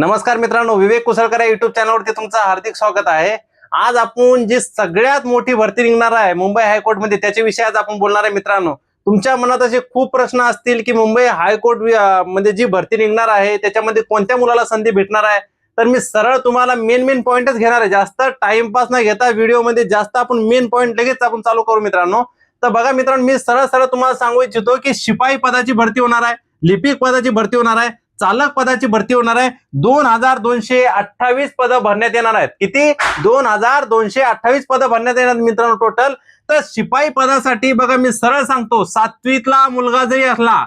नमस्कार मित्रांनो विवेक कुसळकर या युट्यूब चॅनलवरती तुमचं हार्दिक स्वागत आहे. आज आपण जी सगळ्यात मोठी भरती निघणार आहे मुंबई हायकोर्टमध्ये त्याच्याविषयी आज आपण बोलणार आहे मित्रांनो. तुमच्या मनात असे खूप प्रश्न असतील की मुंबई हायकोर्टमध्ये म्हणजे जी भरती निघणार आहे त्याच्यामध्ये कोणत्या मुलाला संधी भेटणार आहे? तर मी सरळ तुम्हाला मेन मेन पॉईंटच घेणार आहे. जास्त टाइमपास न घेता व्हिडिओमध्ये जास्त आपण मेन पॉईंट लगेच आपण चालू करू मित्रांनो. तर बघा मित्रांनो मी सरळ सरळ तुम्हाला सांगू इच्छितो की शिपाई पदाची भरती होणार आहे लिपिक पदाची भरती होणार आहे. चालक पदाची भरती होणार आहे. दोन हजार दोनशे अठ्ठावीस पदं भरण्यात येणार आहेत. किती? दोन हजार दोनशे अठ्ठावीस पदं भरण्यात येणार मित्रांनो टोटल तर शिपाई पदासाठी बघा मी सरळ सांगतो. सातवीतला मुलगा जरी असला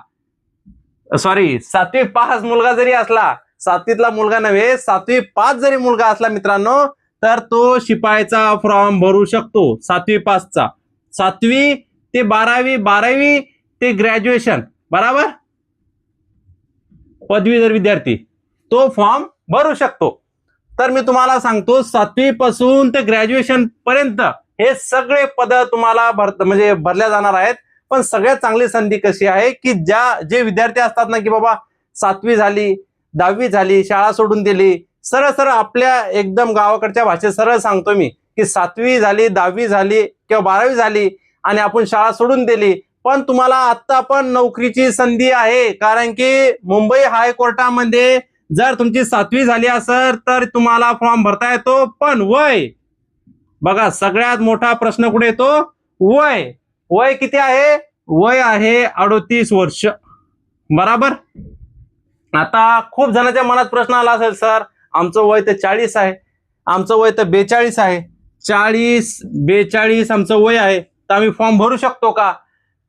सॉरी सातवी पास मुलगा जरी असला सातवीतला मुलगा नव्हे सातवी पाच जरी मुलगा असला मित्रांनो तर तो शिपाईचा फॉर्म भरू शकतो सातवी पासचा सातवी ते बारावी बारावी ते ग्रॅज्युएशन बराबर? पदवीधर विद्यार्थी तो फॉर्म भरू शकतो. तर मी तुम्हाला सांगतो सातवी पासून ते ग्रॅज्युएशन पर्यंत हे सगळे पद तुम्हाला भर म्हणजे भरल्या जाणार आहेत. पण सगळ्यात चांगली संधी कशी आहे की ज्या जे विद्यार्थी असतात ना की बाबा सातवी झाली दहावी झाली शाळा सोडून दिली सरळ सरळ आपल्या एकदम गावाकडच्या भाषेत सरळ सांगतो मी की सातवी झाली दहावी झाली किंवा बारावी झाली आणि आपण शाळा सोडून दिली पण तुम्हाला आता पण नोकरीची संधी आहे. कारण की मुंबई हायकोर्टामध्ये जर तुमची सातवी झाली असेल तर तुम्हाला फॉर्म भरता येतो. पण वय बघा सगळ्यात मोठा प्रश्न कुठे येतो? वय. वय किती आहे? वय आहे अडोतीस वर्ष. बराबर? आता खूप जणांच्या मनात प्रश्न आला असेल सर आमचं वय तर चाळीस आहे. आमचं वय तर बेचाळीस आहे. चाळीस बेचाळीस आमचं वय आहे. तर आम्ही फॉर्म भरू शकतो का?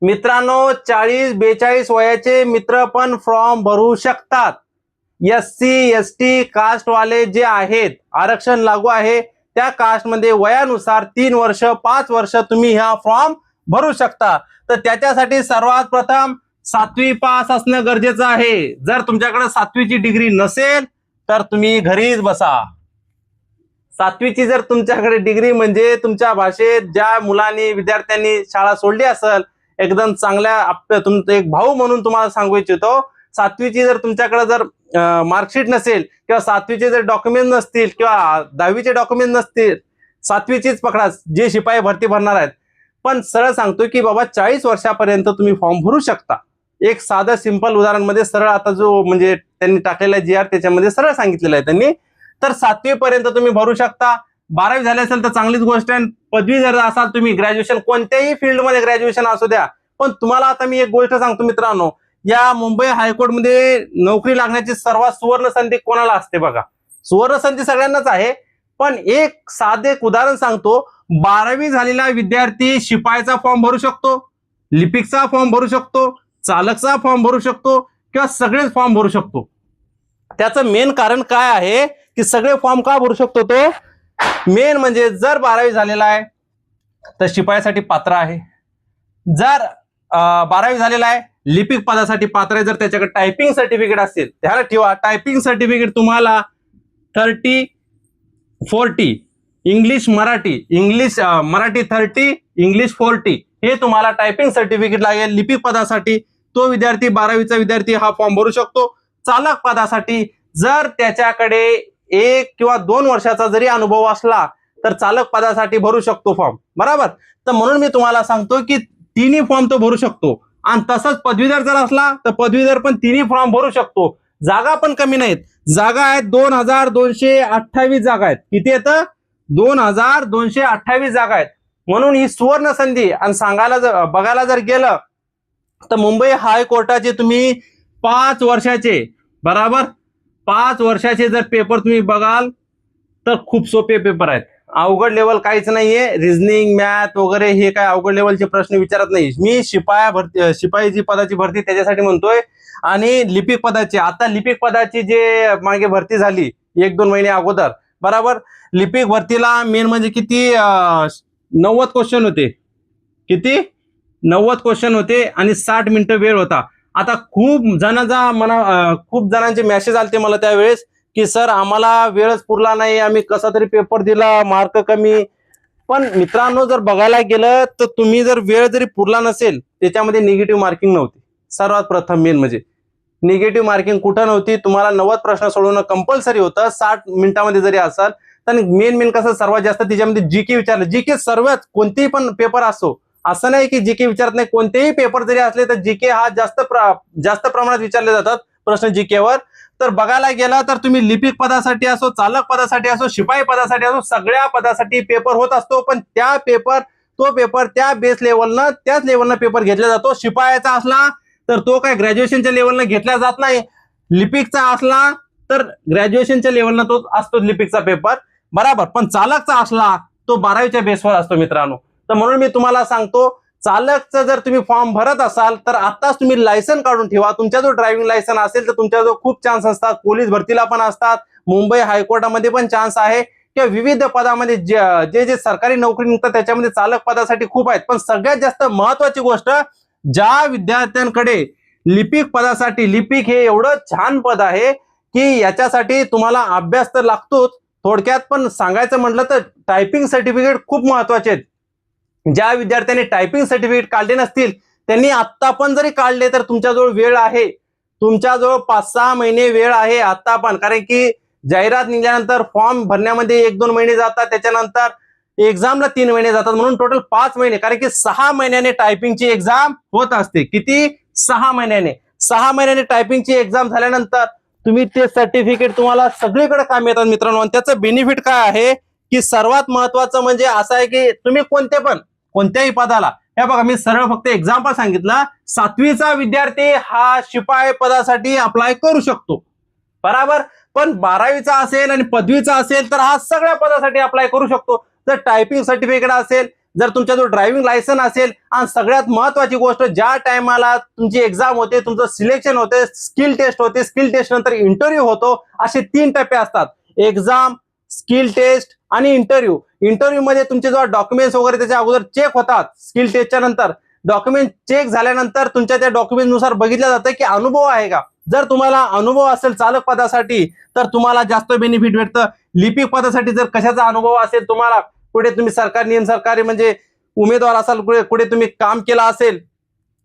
मित्रांनो चाळीस बेचाळीस वयाचे मित्र पण फॉर्म भरू शकतात. एस सी एस टी कास्टवाले जे आहेत आरक्षण लागू आहे त्या कास्टमध्ये वयानुसार तीन वर्ष पाच वर्ष तुम्ही ह्या फॉर्म भरू शकता. तर त्याच्यासाठी सर्वात प्रथम सातवी पास असणं गरजेचं आहे. जर तुमच्याकडे सातवीची डिग्री नसेल तर तुम्ही घरीच बसा. सातवीची जर तुमच्याकडे डिग्री म्हणजे तुमच्या भाषेत ज्या मुलांनी विद्यार्थ्यांनी शाळा सोडली असेल एकदम चांगल्या आपल्या एक भाऊ म्हणून तुम्हाला सांगू इच्छितो. सातवीची जर तुमच्याकडे जर मार्कशीट नसेल किंवा सातवीचे जर डॉक्युमेंट नसतील किंवा दहावीचे डॉक्युमेंट नसतील सातवीचीच पकडा जे शिपाई भरती भरणार आहेत. पण सरळ सांगतो की बाबा चाळीस वर्षापर्यंत तुम्ही फॉर्म भरू शकता. एक साधं सिंपल उदाहरणमध्ये सरळ आता जो म्हणजे त्यांनी टाकलेला जी आर त्याच्यामध्ये सरळ सांगितलेलं आहे त्यांनी. तर सातवीपर्यंत तुम्ही भरू शकता. बारावी झाली असेल तर चांगलीच गोष्ट आहे. पदवी जर असाल तुम्ही ग्रॅज्युएशन कोणत्याही फील्डमध्ये ग्रॅज्युएशन असू द्या. पण तुम्हाला आता मी एक गोष्ट सांगतो मित्रांनो या मुंबई हायकोर्टमध्ये नोकरी लागण्याची सर्वात सुवर्ण संधी कोणाला असते बघा? सुवर्ण संधी सगळ्यांनाच आहे. पण एक साधे एक उदाहरण सांगतो बारावी झालेला विद्यार्थी शिपायचा फॉर्म भरू शकतो लिपिकचा फॉर्म भरू शकतो चालकचा फॉर्म भरू शकतो किंवा सगळेच फॉर्म भरू शकतो. त्याचं मेन कारण काय आहे की सगळे फॉर्म का भरू शकतो तो? मेन म्हणजे जर बारावी झालेला आहे तर शिपायासाठी पात्र आहे. जर बारावी झालेला आहे लिपिक पदासाठी पात्र आहे जर त्याच्याकडे टायपिंग सर्टिफिकेट असेल त्याला ठेवा टायपिंग सर्टिफिकेट तुम्हाला thirty forty English Marathi English Marathi thirty English forty हे तुम्हाला टायपिंग सर्टिफिकेट लागेल. लिपिक पदासाठी तो विद्यार्थी बारावीचा विद्यार्थी हा फॉर्म भरू शकतो. चालक पदासाठी जर त्याच्याकडे एक किंवा दोन वर्षाचा जरी अनुभव असला तर चालक पदासाठी भरू शकतो फॉर्म बरोबर? तर म्हणून मी तुम्हाला सांगतो की तिन्ही फॉर्म तो भरू शकतो. आणि तसंच पदवीधर जर असला तर पदवीधर पण तिन्ही फॉर्म भरू शकतो. जागा पण कमी नाहीत. जागा आहेत दोन हजार दोनशे अठ्ठावीस जागा आहेत. किती येतं दोन हजार दोनशे अठ्ठावीस जागा आहेत. म्हणून ही सुवर्ण संधी आणि सांगायला जर बघायला जर गेलं तर मुंबई हायकोर्टाचे तुम्ही पाच वर्षाचे बराबर? पाच वर्षाचे जर पेपर तुम्ही बघाल तर खूप सोपे पेपर आहेत. अवघड लेवल काहीच नाहीये. रिझनिंग मॅथ वगैरे हे काय अवघड लेवलचे प्रश्न विचारत नाही. मी शिपाया भरती शिपाई जी पदाची भरती त्याच्यासाठी म्हणतोय. आणि लिपिक पदाची आता लिपिक पदाची जे मागे भरती झाली एक दोन महिने अगोदर बराबर? लिपिक भरतीला मेन म्हणजे किती नव्वद क्वेश्चन होते. किती? नव्वद क्वेश्चन होते आणि साठ मिनिटं वेळ होता. आता खूप जणांचा मना खूप जणांचे मेसेज आले मला त्यावेळेस की सर आम्हाला वेळच पुरला नाही आम्ही कसा तरी पेपर दिला मार्क कमी. पण मित्रांनो जर बघायला गेलं तर तुम्ही जर वेळ जरी पुरला नसेल त्याच्यामध्ये निगेटिव्ह मार्किंग नव्हती. सर्वात प्रथम मेन म्हणजे. निगेटिव्ह मार्किंग कुठं नव्हती? तुम्हाला नव्वद प्रश्न सोडवणं कंपल्सरी होतं. साठ मिनिटामध्ये जरी असाल तर मेन मेन कसं सर्वात जास्त तिच्यामध्ये जी के विचारलं. जी के सर्वच कोणतेही पण पेपर असो असं नाही की जी के विचारत नाही. कोणतेही पेपर जरी असले तर जी के हा जास्त जास्त प्रमाणात विचारले जातात प्रश्न जी वर तर बघायला गेला तर तुम्ही लिपिक पदासाठी असो चालक पदासाठी असो शिपाई पदासाठी असो सगळ्या पदासाठी पेपर होत असतो. पण त्या पेपर तो पेपर त्या बेस लेवलनं त्याच लेवलनं पेपर घेतला जातो. शिपायाचा असला तर तो काय ग्रॅज्युएशनच्या लेवलनं घेतला जात नाही. लिपिकचा असला तर ग्रॅज्युएशनच्या लेवलनं तो असतो लिपिकचा पेपर बराबर. पण चालकचा असला तो बारावीच्या बेसवर असतो मित्रांनो. तर म्हणून मी तुम्हाला सांगतो चालकचं जर तुम्ही फॉर्म भरत असाल तर आताच तुम्ही लायसन काढून ठेवा. तुमच्या जो ड्रायव्हिंग लायसन असेल तर तुमच्याजवळ खूप चान्स असतात. पोलीस भरतीला पण असतात. मुंबई हायकोर्टामध्ये पण चान्स आहे. किंवा विविध पदामध्ये जे जे जे सरकारी नोकरी निघतात त्याच्यामध्ये चालक पदासाठी खूप आहेत. पण सगळ्यात जास्त महत्वाची गोष्ट ज्या विद्यार्थ्यांकडे लिपिक पदासाठी लिपिक हे एवढं छान पद आहे की याच्यासाठी तुम्हाला अभ्यास तर लागतोच. थोडक्यात पण सांगायचं म्हटलं तर टायपिंग सर्टिफिकेट खूप महत्त्वाचे आहेत. ज्या विद्यार्थ्यांनी टायपिंग सर्टिफिकेट काढले नसतील त्यांनी आत्ता पण जरी काढले तर तुमच्याजवळ वेळ आहे. तुमच्याजवळ पाच सहा महिने वेळ आहे आत्ता पण. कारण की जाहिरात निघाल्यानंतर फॉर्म भरण्यामध्ये एक दोन महिने जातात त्याच्यानंतर एक्झामला तीन महिने जातात. म्हणून टोटल पाच महिने. कारण की सहा महिन्याने टायपिंगची एक्झाम होत असते. किती? सहा महिन्याने. सहा महिन्याने टायपिंगची एक्झाम झाल्यानंतर तुम्ही ते सर्टिफिकेट तुम्हाला सगळीकडे काम येतात मित्रांनो. आणि त्याचं बेनिफिट काय आहे? की सर्वात महत्वाचं म्हणजे असं आहे की तुम्ही कोणते पण कोणत्याही पदाला. हे बघा मी सरळ फक्त एक्झाम्पल सांगितलं. सातवीचा विद्यार्थी हा शिपाई पदासाठी अप्लाय करू शकतो. बराबर? पण बारावीचा असेल आणि पदवीचा असेल तर हा सगळ्या पदासाठी अप्लाय करू शकतो. जर टायपिंग सर्टिफिकेट असेल जर तुमच्या जो ड्रायव्हिंग लायसन असेल आणि सगळ्यात महत्वाची गोष्ट ज्या टायमाला तुमची एक्झाम होते तुमचं सिलेक्शन होते स्किल टेस्ट होते स्किल टेस्ट नंतर इंटरव्ह्यू होतो असे तीन टप्पे असतात. एक्झाम स्किल टेस्ट आणि इंटरव्ह्यू इंटरव्ह्यू मध्ये तुमचे जेव्हा डॉक्युमेंट्स वगैरे त्याच्या अगोदर चेक होतात स्किल टेस्टच्या नंतर डॉक्युमेंट चेक झाल्यानंतर तुमच्या त्या डॉक्युमेंटनुसार बघितलं जातं की अनुभव आहे का? जर तुम्हाला अनुभव असेल चालक पदासाठी तर तुम्हाला जास्त बेनिफिट भेटतं. लिपिक पदासाठी जर कशाचा अनुभव असेल तुम्हाला कुठे तुम्ही सरकारी नियम सरकारी म्हणजे उमेदवार असाल कुठे कुठे तुम्ही काम केलं असेल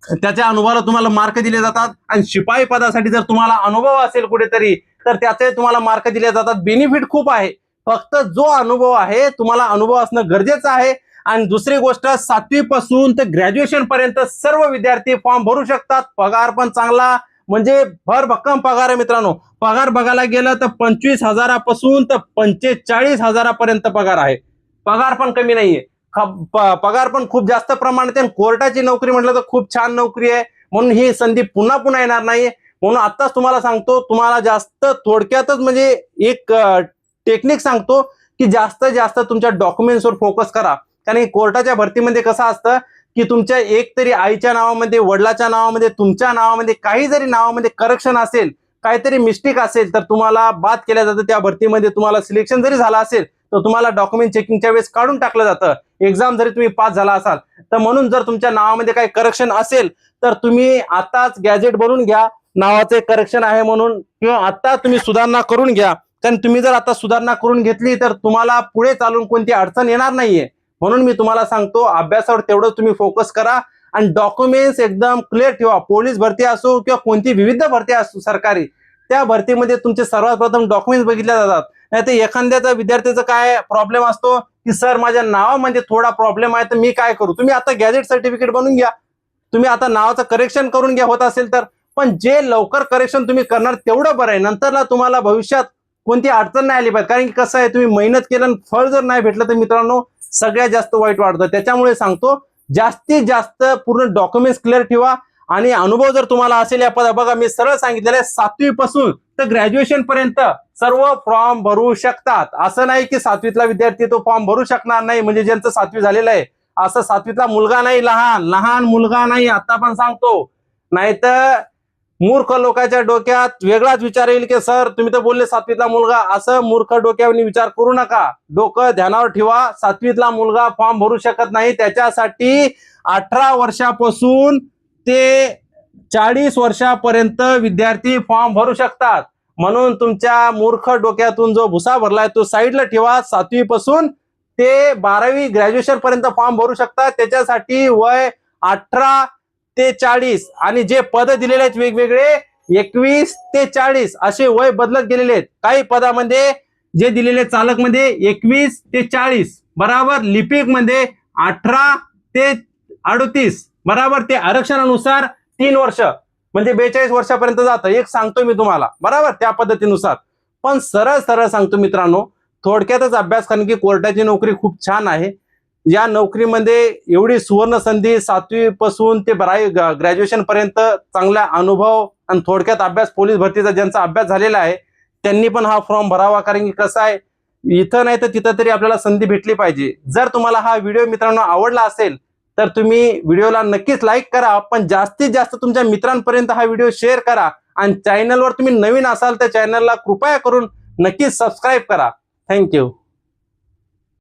त्याच्या अनुभवाला तुम्हाला मार्क दिले जातात. आणि शिपाई पदासाठी जर तुम्हाला अनुभव असेल कुठेतरी तर त्याचे तुम्हाला मार्क दिले जातात. बेनिफिट खूप आहे. फक्त जो अनुभव आहे तुम्हाला अनुभव असणं गरजेचं आहे. आणि दुसरी गोष्ट सातवी पासून ते ग्रॅज्युएशन पर्यंत सर्व विद्यार्थी फॉर्म भरू शकतात. पगार पण चांगला म्हणजे भर भक्कम पगार आहे मित्रांनो. पगार बघायला गेलं तर पंचवीस हजारापासून तर पंचेचाळीस हजारापर्यंत पगार आहे. पगार पण कमी नाहीये. पगार पण खूप जास्त प्रमाणात आहे. आणि कोर्टाची नोकरी म्हटलं तर खूप छान नोकरी आहे. म्हणून ही संधी पुन्हा पुन्हा येणार नाहीये म्हणून आत्ताच तुम्हाला सांगतो तुम्हाला जास्त थोडक्यातच म्हणजे एक टेक्निक सांगतो की जास्त जास्त तुमच्या डॉक्युमेंट्सवर फोकस करा. कारण कोर्टाच्या भरतीमध्ये कसं असतं की तुमच्या एक तरी आईच्या नावामध्ये वडिलाच्या नावामध्ये तुमच्या नावामध्ये काही जरी नावामध्ये करप्शन असेल काहीतरी मिस्टेक असेल तर तुम्हाला बाद केल्या जातं. त्या भरतीमध्ये तुम्हाला सिलेक्शन जरी झालं असेल तर तुम्हाला डॉक्युमेंट चेकिंगच्या वेळेस काढून टाकलं जातं. एक्झाम जरी तुम्ही पास झाला असाल तर म्हणून जर तुमच्या नावामध्ये काही करक्शन असेल तर तुम्ही आताच गॅजेट बनवून घ्या. नावाचे करेक्शन आहे म्हणून किंवा आता तुम्ही सुधारणा करून घ्या. कारण तुम्ही जर आता सुधारणा करून घेतली तर तुम्हाला पुढे चालून कोणती अडचण येणार नाहीये. म्हणून मी तुम्हाला सांगतो अभ्यासावर तेवढं तुम्ही फोकस करा आणि डॉक्युमेंट्स एकदम क्लिअर ठेवा. पोलीस भरती असो किंवा कोणती विविध भरती असो सरकारी त्या भरतीमध्ये तुमचे सर्वात प्रथम डॉक्युमेंट्स बघितले जातात. नाही तर एखाद्याचा विद्यार्थ्याचा काय प्रॉब्लेम असतो की सर माझ्या नावामध्ये थोडा प्रॉब्लेम आहे तर मी काय करू? तुम्ही आता गॅजेट सर्टिफिकेट बनवून घ्या. तुम्ही आता नावाचं करेक्शन करून घ्या होत असेल तर. पण जे लवकर करेक्शन तुम्ही करणार तेवढं बरं आहे. नंतरला तुम्हाला भविष्यात कोणती अडचण नाही आली पाहिजे. कारण की कसं आहे तुम्ही मेहनत केलं आणि फळ जर नाही भेटलं तर मित्रांनो सगळ्यात जास्त वाईट वाटतं त्याच्यामुळे सांगतो जास्तीत जास्त पूर्ण डॉक्युमेंट्स क्लिअर ठेवा. आणि अनुभव जर तुम्हाला असेल या पदा बघा मी सरळ सांगितलेलं आहे सातवी पासून तर ग्रॅज्युएशन पर्यंत सर्व फॉर्म भरू शकतात. असं नाही की सातवीतला विद्यार्थी तो फॉर्म भरू शकणार नाही म्हणजे ज्यांचं सातवी झालेलं आहे. असं सातवीतला मुलगा नाही लहान लहान मुलगा नाही आता पण सांगतो. नाहीतर मूर्ख लोकांच्या डोक्यात वेगळाच विचार येईल की सर तुम्ही तर बोलले सातवीतला मुलगा. असं मूर्ख डोक्यावर विचार करू नका. डोकं ध्यानावर ठेवा. सातवीतला मुलगा फॉर्म भरू शकत नाही. त्याच्यासाठी अठरा वर्षापासून ते चाळीस वर्षापर्यंत विद्यार्थी फॉर्म भरू शकतात. म्हणून तुमच्या मूर्ख डोक्यातून जो भुसा भरलाय तो साईडला ठेवा. सातवीपासून ते बारावी ग्रॅज्युएशन पर्यंत फॉर्म भरू शकतात त्याच्यासाठी वय अठरा ते चाळीस आणि जे पद दिलेले आहेत वेगवेगळे एकवीस ते चाळीस असे वय बदलत गेलेले आहेत. काही पदामध्ये जे दिलेले चालकमध्ये एकवीस ते चाळीस बराबर लिपिकमध्ये अठरा ते अडतीस बराबर ते आरक्षणानुसार तीन वर्ष म्हणजे बेचाळीस वर्षापर्यंत जातं. एक सांगतो मी तुम्हाला बराबर त्या पद्धतीनुसार. पण सरळ सरळ सांगतो मित्रांनो थोडक्यातच अभ्यास कारण की कोर्टाची नोकरी खूप छान आहे. या नोकरीमध्ये एवढी सुवर्ण संधी सातवीपासून ते बराई ग्रॅज्युएशन पर्यंत चांगला अनुभव आणि थोडक्यात अभ्यास पोलीस भरतीचा ज्यांचा अभ्यास झालेला आहे त्यांनी पण हा फॉर्म भरावा. कारण की कसं आहे इथं नाही तर तिथं तरी आपल्याला संधी भेटली पाहिजे. जर तुम्हाला हा व्हिडिओ मित्रांनो आवडला असेल तर तुम्ही व्हिडिओला नक्कीच लाईक करा पण जास्तीत जास्त तुमच्या मित्रांपर्यंत हा व्हिडिओ शेअर करा आणि चॅनलवर तुम्ही नवीन असाल तर चॅनलला कृपया करून नक्कीच सबस्क्राईब करा. थँक्यू